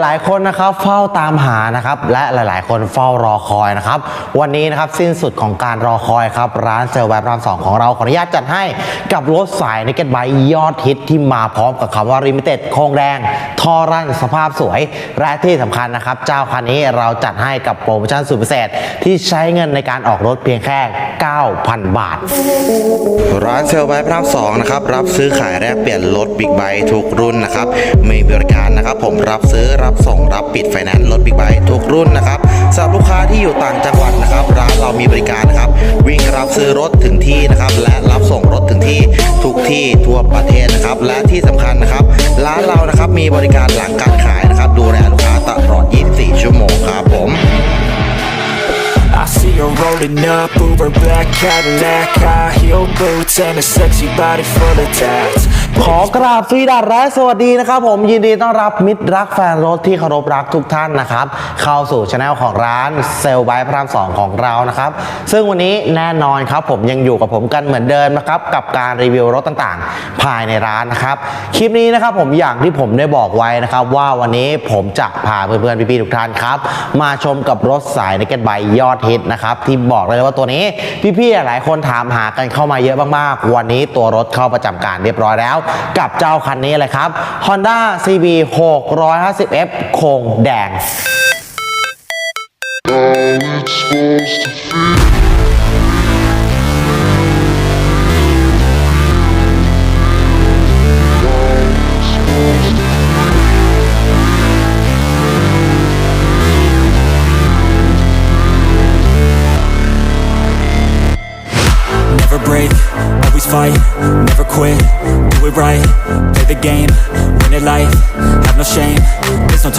หลายๆ คนนะครับเฝ้าตามหานะครับและหลายๆ คนเฝ้ารอคอยนะครับวันนี้นะครับสิ้นสุดของการรอคอยครับร้านเซลล์แวบรามสองของเราขออนุญาตจัดให้กับรถสายในเก็ตไบยอดฮิตที่มาพร้อมกับคำว่า Limited โครงแดงทอรั่นสภาพสวย และที่สำคัญนะครับ เจ้าคันนี้เราจัดให้กับโปรโมชั่นสุดพิเศษที่ใช้เงินในการออกรถเพียงแค่ 9,000 บาท ร้านเซลล์ไบพระรามสองนะครับรับซื้อขายแลกเปลี่ยนรถบิ๊กไบค์ทุกรุ่นนะครับมีบริการนะครับผมรับซื้อรับส่งรับปิดไฟแนนซ์รถบิ๊กไบค์ทุกรุ่นนะครับสำหรับลูกค้าที่อยู่ต่างจังหวัดนะครับร้านเรามีบริการนะครับวิ่งรับซื้อรถถึงที่นะครับและรับส่งรถถึงที่ทุกที่ทั่วประเทศนะครับและที่สำคัญนะครับร้านเรานะครับมีบริการหลังการขายนะครับดูแลลูกค้าตลอด 24 ชั่วโมงครับผม I see her rolling up, Uber black Cadillac High heel boots and a sexy body full of tats ขอกราบสวีดัสและสวัสดีนะครับ ผมยินดีต้อนรับมิตรรักแฟนรถที่เคารพรักทุกท่านนะครับ เข้าสู่ช anel ของร้านเซลล์ไบพระรามสองของเรานะครับ ซึ่งวันนี้แน่นอนครับผมยังอยู่กับผมกันเหมือนเดิมนะครับ กับการรีวิวรถต่างๆ ภายในร้านนะครับ คลิปนี้นะครับผมอย่างที่ผมได้บอกไว้นะครับว่าวันนี้ผมจะพาเพื่อนๆพี่ๆทุกท่านครับ มาชมกับรถสายในเก็ตไบยอดฮิตนะครับที่บอกเลยว่าตัวนี้พี่ๆหลายคนถามหากันเข้ามาเยอะมากๆวันนี้ตัวรถเข้าประจำการเรียบร้อยแล้วกับเจ้าคันนี้เลยครับ Honda CB 650F โครงแดง Never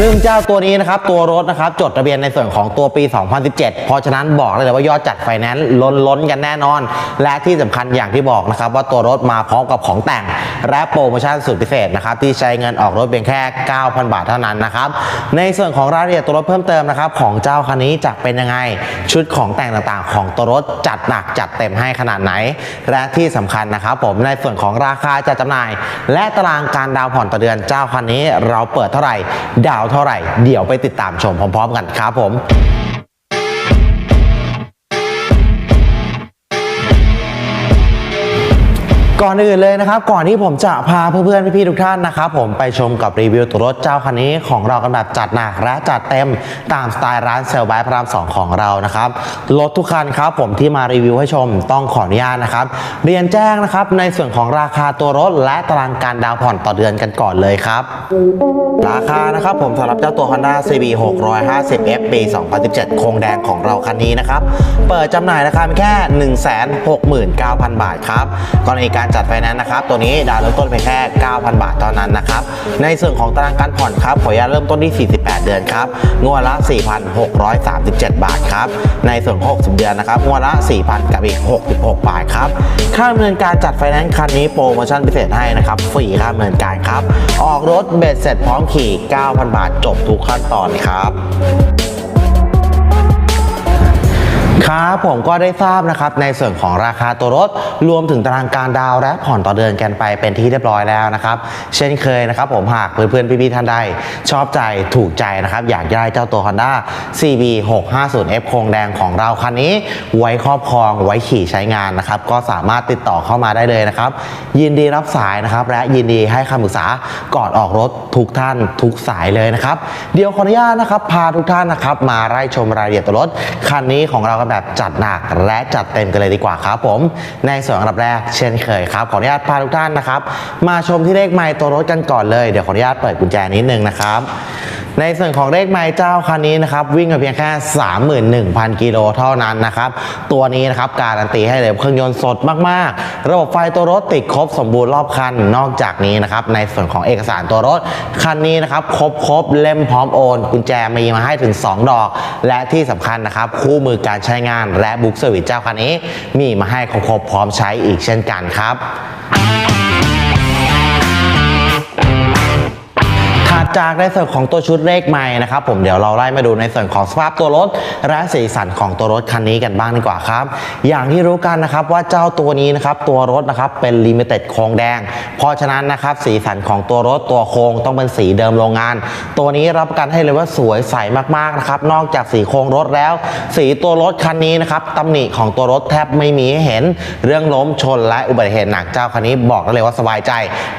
ซึ่งเจ้าตัวนี้นะครับตัวรถนะครับจดทะเบียนในส่วนของตัวปี 2017 เพราะฉะนั้นบอกเลยว่ายอดจัดไฟแนนซ์ล้นล้นๆกันแน่นอน และที่สำคัญอย่างที่บอกนะครับว่าตัวรถมาพร้อมกับของแต่ง และโปรโมชั่นสุดพิเศษนะครับที่ใช้เงินออกรถเพียงแค่ 9,000 บาทเท่านั้นนะครับในส่วนของรายละเอียดตัวรถเพิ่มเติมนะครับของเจ้าคันนี้จะเป็นยังไงชุดของแต่งต่างๆ ของตัวรถจัดหนักจัดเต็มให้ขนาดไหน และที่สำคัญนะครับผมในส่วนของราคาจัดจำหน่าย และตารางการดาวน์ผ่อนต่อเดือนเจ้าคันนี้เราเปิดเท่าไหร่ดาวน์เท่าไหร่ เดี๋ยวไปติดตามชมพร้อมๆกันครับผม ก่อนอื่นเลยนะครับก่อนที่ผมจะพาเพื่อนๆพี่ๆทุกท่านนะครับผมไปชมกับรีวิวตัวรถเจ้าคันนี้ของเรากันแบบจัดหนักและจัดเต็มตามสไตล์ร้านเซลล์บายพระรามสองของเรานะครับรถทุกคันครับผมที่มารีวิวให้ชมต้องขออนุญาตนะครับเรียนแจ้งนะครับในส่วนของราคาตัวรถและตารางการดาวน์ผ่อนต่อเดือนกันก่อนเลยครับราคานะครับผมสำหรับเจ้าตัว Honda CB 650F ปี 2017 โครงแดงของเราคันนี้นะครับเปิดจำหน่ายราคาเพียงแค่ 169,000 บาทครับกรณีการจัดไฟแนนซ์นะครับ ตัวนี้ดาวน์เริ่มต้นเพียงแค่ 9,000 บาทเท่านั้นนะครับ ในส่วนของตารางการผ่อนครับขออนุญาตเริ่มต้นที่ 48 เดือนครับ งวดละ 4,637 บาทครับ ในส่วนของ60 เดือนนะครับงวดละ 4,000 กับอีก 66 บาทครับ ค่าดำเนินการจัดไฟแนนซ์คันนี้โปรโมชั่นพิเศษให้นะครับ ฟรีค่าดำเนินการครับ ออกรถเบ็ดเสร็จพร้อมขี่ 9,000 บาทจบทุกขั้นตอนครับ ครับผมก็ได้ทราบนะครับในส่วนของราคาตัวรถรวมถึงตารางการดาวและผ่อนต่อเดือนกันไปเป็นที่เรียบร้อยแล้วนะครับ เช่นเคยนะครับผมหากเพื่อนๆพี่ๆท่านใด ชอบใจถูกใจนะครับ อยากได้เจ้าตัว Honda CB 650F โครงแดงของเราคันนี้ ไว้ครอบครองไว้ขี่ใช้งานนะครับ ก็สามารถติดต่อเข้ามาได้เลยนะครับ ยินดีรับสายนะครับ และยินดีให้คำปรึกษาก่อนออกรถทุกท่านทุกสายเลยนะครับ เดี๋ยวขออนุญาตนะครับพาทุกท่านนะครับมาไล่ชมรายละเอียดตัวรถคันนี้ของเรากันแบบแบบจัดหนักและจัดเต็มกันเลยดีกว่าครับผม ในส่วนอันดับแรกเช่นเคยครับขออนุญาตพาทุกท่านนะครับ มาชมที่เลขไมล์ตัวรถกันก่อนเลย เดี๋ยวขออนุญาตเปิดกุญแจนิดนึงนะครับ ในส่วนของเลขไมล์เจ้าคันนี้นะครับวิ่งกันเพียงแค่ 31,000 กิโลเท่านั้นนะครับตัวนี้นะครับการันตีให้เลยเครื่องยนต์สดมากๆ ระบบไฟตัวรถติดครบสมบูรณ์รอบคันนอกจากนี้นะครับในส่วนของเอกสารตัวรถคันนี้นะครับครบครบเล่มพร้อมโอน กุญแจมีมาให้ถึง 2 ดอก และที่สำคัญนะครับคู่มือการใช้งานและบุ๊กเซอร์วิสเจ้าคันนี้ มีมาให้ครบพร้อมใช้อีกเช่นกันครับ ถัดจากในส่วนของตัวชุดเลขใหม่นะครับผมเดี๋ยวเราไล่มาดูในส่วนของสภาพตัวรถ และสีสันของตัวรถคันนี้กันบ้างดีกว่าครับ อย่างที่รู้กันนะครับว่าเจ้าตัวนี้นะครับตัวรถนะครับเป็นลิมิเต็ดโครงแดง เพราะฉะนั้นนะครับสีสันของตัวรถตัวโครงต้องเป็นสีเดิมโรงงาน ตัวนี้รับประกันให้เลยว่าสวยใสมากๆนะครับนอกจากสีโครงรถแล้ว สีตัวรถคันนี้นะครับตำหนิของตัวรถแทบไม่มีให้เห็น เรื่องล้มชนและอุบัติเหตุหนักเจ้าคันนี้บอกได้เลยว่าสบายใจ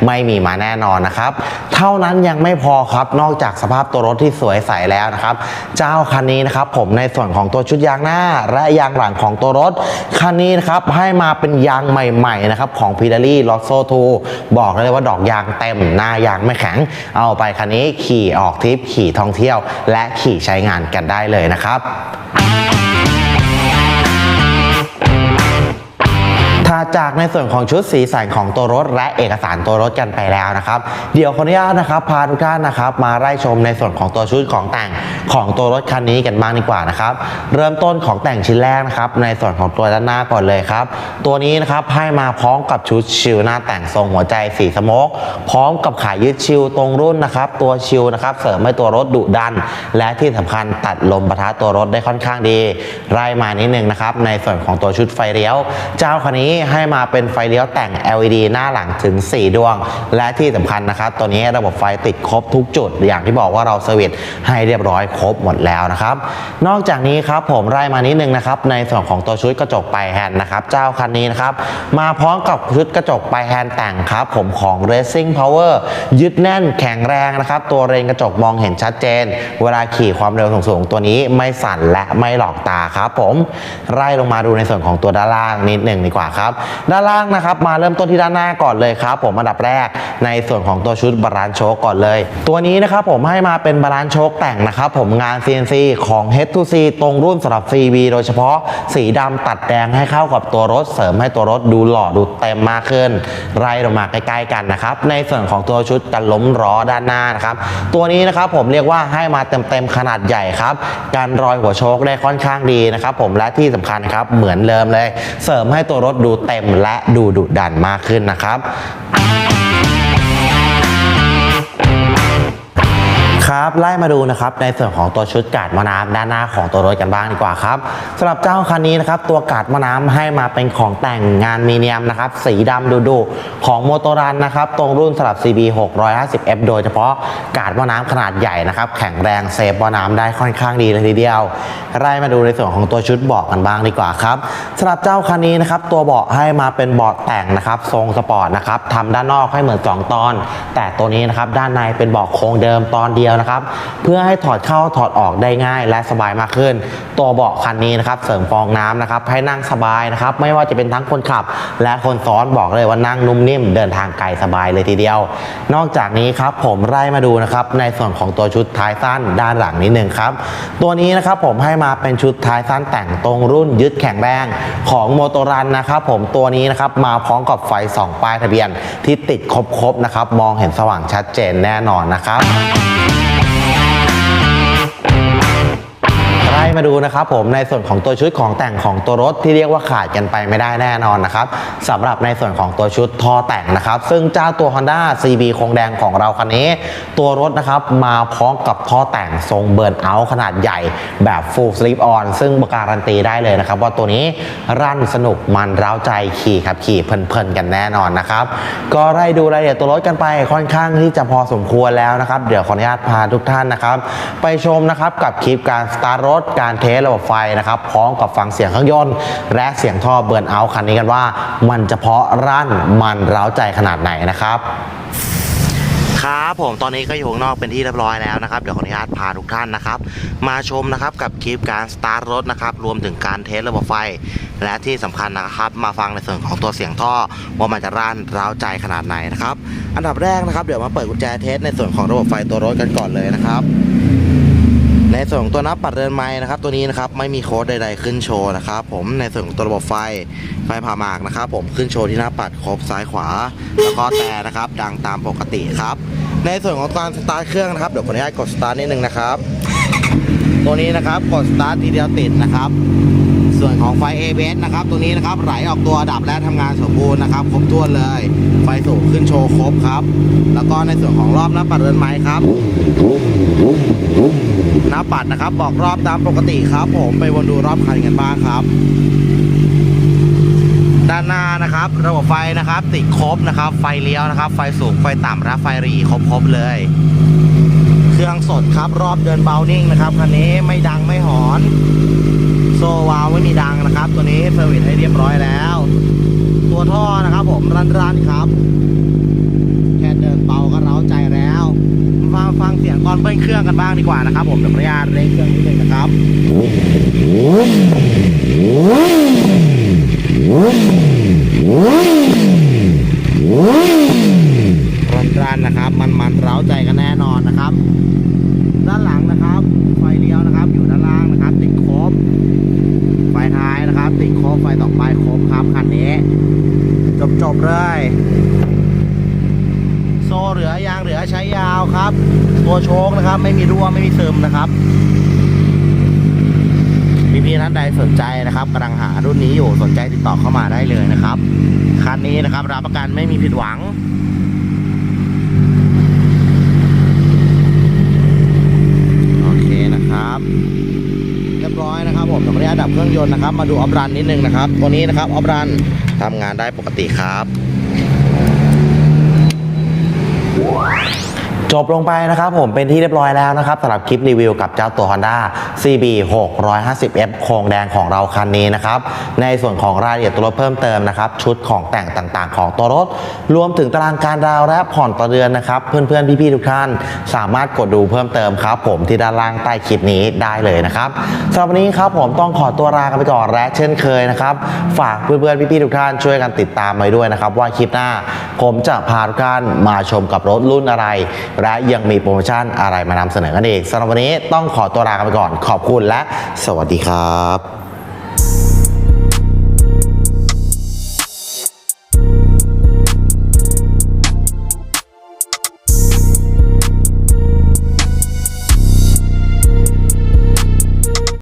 ไม่มีมาแน่นอนนะครับเท่านั้นยังไม่พอครับ นอกจากสภาพตัวรถที่สวยใสแล้วนะครับ เจ้าคันนี้นะครับผมในส่วนของตัวชุดยางหน้า และยางหลังของตัวรถ คันนี้นะครับให้มาเป็นยางใหม่ๆนะครับของพิดารี่ลอ s โซทูบอกได้เลยว่าดอกยางเต็มหน้ายางไม่แข็ง เอาไปคันนี้ขี่ออกทริปขี่ท่องเที่ยว และขี่ใช้งานกันได้เลยนะครับ ถ้าจากในส่วนของชุดสีสันของตัวรถและเอกสารตัวรถกันไปแล้วนะครับ เดี๋ยวขออนุญาตนะครับพาทุกท่านนะครับมาไล่ชมในส่วนของตัวชุดของแต่งของตัวรถคันนี้กันบ้างดีกว่านะครับ เริ่มต้นของแต่งชิ้นแรกนะครับในส่วนของตัวด้านหน้าก่อนเลยครับ ตัวนี้นะครับให้มาพร้อมกับชุดชิลหน้าแต่งทรงหัวใจสีสโมกพร้อมกับขายึดชิลตรงรุ่นนะครับ ตัวชิลนะครับเสริมให้ตัวรถดุดัน และที่สำคัญตัดลมปะทะตัวรถได้ค่อนข้างดีไล่มานิดนึงนะครับในส่วนของตัวชุดไฟเลี้ยว เจ้าคันนี้ให้มาเป็นไฟเลี้ยวแต่ง LED หน้าหลังถึง 4 ดวง และที่สำคัญนะครับ ตัวนี้ระบบไฟติดครบทุกจุด อย่างที่บอกว่าเราเซอร์วิสให้เรียบร้อยครบหมดแล้วนะครับ นอกจากนี้ครับผมไล่มานิดนึงนะครับ ในส่วนของตัวชุดกระจกไปแฮนด์นะครับ เจ้าคันนี้นะครับ มาพร้อมกับชุดกระจกไปแฮนด์แต่งครับ ผมของ Racing Power ยึดแน่นแข็งแรงนะครับ ตัวเรนกระจกมองเห็นชัดเจน เวลาขี่ความเร็วสูงๆตัวนี้ไม่สั่นและไม่หลอกตาครับ ผมไล่ลงมาดูในส่วนของตัวด้านล่างนิดหนึ่งดีกว่าครับด้านล่างนะครับ มาเริ่มต้นที่ด้านหน้าก่อนเลยครับ ผมอันดับแรกในส่วนของตัวชุดบาลานซ์โชคก่อนเลย ตัวนี้นะครับผมให้มาเป็นบาลานซ์โชคแต่งนะครับผมงาน CNC ของ H2C ตรงรุ่นสำหรับ CV โดยเฉพาะสีดำตัดแดงให้เข้ากับตัวรถเสริมให้ตัวรถดูหล่อดูเต็มมากขึ้นไล่ลงมาใกล้ๆกันนะครับในส่วนของตัวชุดกันล้มล้อด้านหน้านะครับตัวนี้นะครับผมเรียกว่าให้มาเต็มๆขนาดใหญ่ครับการรอยหัวโชคได้ค่อนข้างดีนะครับผมและที่สำคัญครับเหมือนเดิมเลย เสริมให้ตัวรถดูเต็มและดูดุดันมากขึ้นนะครับ ครับไล่มาดูนะครับในส่วนของตัวชุดกาดมะน้ำด้านหน้าของตัวรถกันบ้างดีกว่าครับสำหรับเจ้าคันนี้นะครับตัวกาดมะน้ำให้มาเป็นของแต่งงานมีเนียมนะครับสีดำดูดูๆของโมโตรันนะครับตรงรุ่นสำหรับ CB 650F โดยเฉพาะกาดมะน้ำขนาดใหญ่นะครับแข็งแรงเซฟมะน้ำได้ค่อนข้างดีเลยทีเดียวไล่มาดูในส่วนของตัวชุดเบาะกันบ้างดีกว่าครับสำหรับเจ้าคันนี้นะครับตัวเบาะให้มาเป็นเบาะแต่งนะครับทรงสปอร์ตนะครับทำด้านนอกให้เหมือนสองตอน แต่ตัวนี้นะครับด้านในเป็นเบาะโครงเดิมตอนเดียวนะครับ เพื่อให้ถอดเข้าถอดออกได้ง่ายและสบายมากขึ้น ตัวเบาะคันนี้นะครับเสริมฟองน้ำนะครับให้นั่งสบายนะครับไม่ว่าจะเป็นทั้งคนขับ และคนซ้อนบอกเลยว่านั่งนุ่มนิ่ม เดินทางไกลสบายเลยทีเดียว นอกจากนี้ครับผมไล่มาดูนะครับในส่วนของตัวชุดท้ายสั้นด้านหลังนิดนึงครับตัวนี้นะครับผมให้มาเป็นชุดท้ายสั้นแต่งตรงรุ่นยึดแข็งแรงของโมโตรันนะครับผมตัวนี้นะครับมาพร้อมกับไฟสองป้ายทะเบียนที่ติดครบๆนะครับมองเห็นสว่างชัดเจนแน่นอนนะครับ มาดูนะครับผมในส่วนของตัวชุดของแต่งของตัวรถที่เรียกว่าขาดกันไปไม่ได้แน่นอนนะครับสำหรับในส่วนของตัวชุดท่อแต่งนะครับ ซึ่งเจ้าตัว Honda CB คงแดงของเราคันนี้ ตัวรถนะครับมาพร้อมกับท่อแต่งทรงเบิร์นเอาท์ขนาดใหญ่แบบ Full Slip On ซึ่งการันตีได้เลยนะครับ ว่าตัวนี้รั่นสนุกมันร้าวใจขี่ขับขี่เพลินๆกันแน่นอนนะครับ ก็ไล่ดูรายละเอียดตัวรถกันไปค่อนข้างที่จะพอสมควรแล้วนะครับ เดี๋ยวขออนุญาตพาทุกท่านนะครับ ไปชมนะครับกับคลิปการสตาร์ทรถการเทสระบบไฟนะครับพร้อมกับฟังเสียงเครื่องยนต์และเสียงท่อเบิร์นเอาท์คันนี้กันว่า มันจะเพาะรั่นมันร้าวใจขนาดไหนนะครับครับผมตอนนี้ก็อยู่ข้างนอกเป็นที่เรียบร้อยแล้วนะครับเดี๋ยวขออนุญาตพาทุกท่านนะครับ มาชมนะครับกับคลิปการสตาร์ทรถนะครับรวมถึงการเทสระบบไฟ และที่สำคัญนะครับ มาฟังในส่วนของตัวเสียงท่อ ว่ามันจะร่านร้าวใจขนาดไหนนะครับ อันดับแรกนะครับเดี๋ยวมาเปิดกุญแจเทสในส่วนของระบบไฟตัวรถกันก่อนเลยนะครับ ในส่วนของตัวนับปัดเรือนไม้นะครับตัวนี้นะครับไม่มีโค้ดใดๆขึ้นโชว์นะครับผมในส่วนของตัวระบบไฟไฟผ่าหมากนะครับผมขึ้นโชว์ที่หน้าปัดครบซ้ายขวา แล้วก็แต่นะครับดังตามปกติครับ ในส่วนของการสตาร์ทเครื่องนะครับเดี๋ยวขออนุญาตกดสตาร์ทนิดนึงนะครับ ตัวนี้นะครับกดสตาร์ททีเดียวติดนะครับ ส่วนของไฟ ABS นะครับตัวนี้นะครับไหลออกตัวดับและทำงานสมบูรณ์นะครับครบถ้วนเลย ไฟสูงขึ้นโชว์ครบครับ แล้วก็ในส่วนของรอบหน้าปัดเรือนไม้ครับหน้าปัดนะครับบอกรอบตามปกติครับ ผมไปวนดูรอบคันกันบ้างครับ ด้านหน้านะครับ ระบบไฟนะครับ ติดครบนะครับ ไฟเลี้ยวนะครับ ไฟสูงไฟต่ำและไฟรีครบครบเลย เครื่องสดครับรอบเดินเบานิ่งนะครับคันนี้ไม่ดังไม่หอน โซวาล์วไม่มีดังนะครับ ตัวนี้ เซอร์วิสให้เรียบร้อยแล้ว ตัวท่อนะครับผมรันๆครับ แค่เดินเบาก็เร้าใจแล้วมาฟังเสียงก่อนเบิ้ลเครื่องกันบ้างดีกว่านะครับ ผมเดี๋ยวขออนุญาตเร่งเครื่องนิดนึงนะครับรันๆนนะครับ มันมันเร้าใจกันแน่นอนนะครับ ด้านหลังนะครับไฟเลี้ยวนะครับ อยู่ด้านล่างนะครับ ติดครบ นะครับ ติดโครบไฟต่อไปครบครับคันนี้จบจบๆเลย โซ่เหลือยางเหลือใช้ยาวครับ ตัวโชคนะครับ ไม่มีรั่วไม่มีซึมนะครับพี่ๆท่านใดสนใจนะครับกำลังหารุ่นนี้อยู่สนใจติดต่อเข้ามาได้เลยนะครับคันนี้นะครับรับประกันไม่มีผิดหวัง โอเคนะครับ เรียบร้อยนะครับผมผมขออนุญาต ดับเครื่องยนต์นะครับ มาดูออฟรันนิดนึงนะครับ ตัวนี้นะครับออฟรันทำงานได้ปกติครับ จบลงไปนะครับผมเป็นที่เรียบร้อยแล้วนะครับสำหรับคลิปรีวิวกับเจ้าตัว Honda CB 650F โครงแดงของเราคันนี้นะครับในส่วนของรายละเอียดตัวรถเพิ่มเติมนะครับชุดของแต่งต่างๆ ของตัวรถ รวมถึงตารางการดาวและผ่อนต่อเดือนนะครับเพื่อนๆ พี่ๆทุกท่าน สามารถกดดูเพิ่มเติมครับผมที่ด้านล่างใต้คลิปนี้ได้เลยนะครับสำหรับวันนี้ครับผมต้องขอตัวลากันไปก่อนและเช่นเคยนะครับฝากเพื่อนๆพี่ๆทุกท่านช่วยกันติดตามไว้ด้วยนะครับว่าคลิปหน้า ผมจะพาทุกท่านมาชมกับรถรุ่นอะไร และยังมีโปรโมชั่นอะไรมานำเสนอกันอีกสำหรับวันนี้ต้องขอตัวลากันไปก่อน ขอบคุณและสวัสดีครับ